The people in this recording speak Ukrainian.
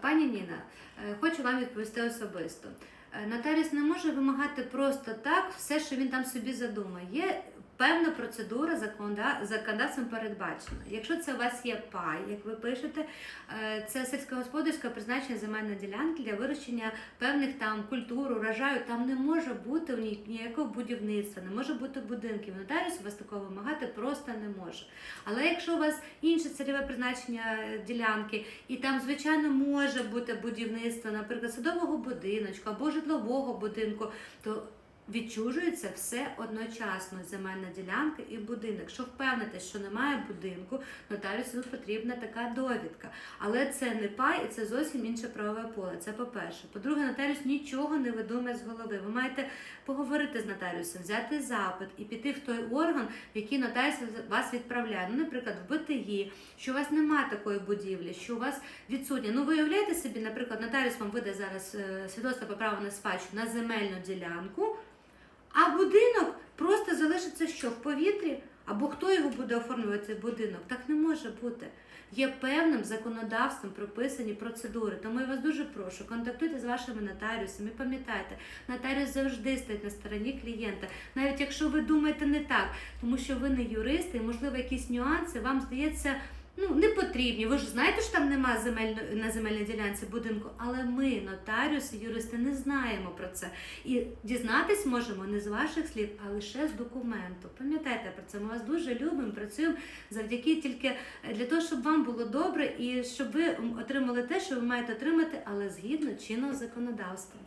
Пані Ніна, е, хочу вам відповісти особисто. Е, Нотаріус не може вимагати просто так все, що він там собі задумає. Певна процедура законода- законодавством передбачена. Якщо це у вас є пай, як ви пишете, е, це сільськогосподарське призначення земельної ділянки для вирощення певних там культур, урожаю, там не може бути ні- ніякого будівництва, не може бути будинків. Нотаріус у вас такого вимагати просто не може. Але якщо у вас інше цільове призначення е, ділянки, і там, звичайно, може бути будівництво, наприклад, садового будиночку або житлового будинку, то відчужується все одночасно земельна ділянка і будинок. Якщо впевнитись, що немає будинку, нотаріусу потрібна така довідка. Але це не пай, і це зовсім інше правове поле. Це по-перше. По-друге, нотаріус нічого не видумає з голови. Ви маєте поговорити з нотаріусом, взяти запит і піти в той орган, в який нотаріус вас відправляє. Ну, наприклад, в БТІ, що у вас немає такої будівлі, що у вас відсутня. Ну, ви уявляєте собі, наприклад, нотаріус вам видає зараз е, свідоцтво про право на спадщину на земельну ділянку, а будинок просто залишиться що в повітрі, або хто його буде оформлювати цей будинок? Так не може бути. Є певним законодавством прописані процедури. Тому я вас дуже прошу, контактуйте з вашими нотаріусами. Пам'ятайте, нотаріус завжди стоїть на стороні клієнта, навіть якщо ви думаєте не так, тому що ви не юристи, і можливо якісь нюанси вам здається. Ну, не потрібні. Ви ж знаєте, що там немає земель... на земельній ділянці будинку, але ми, нотаріуси, юристи, не знаємо про це. І дізнатись можемо не з ваших слів, а лише з документу. Пам'ятайте про це. Ми вас дуже любимо, працюємо завдяки тільки для того, щоб вам було добре і щоб ви отримали те, що ви маєте отримати, але згідно чинного законодавства.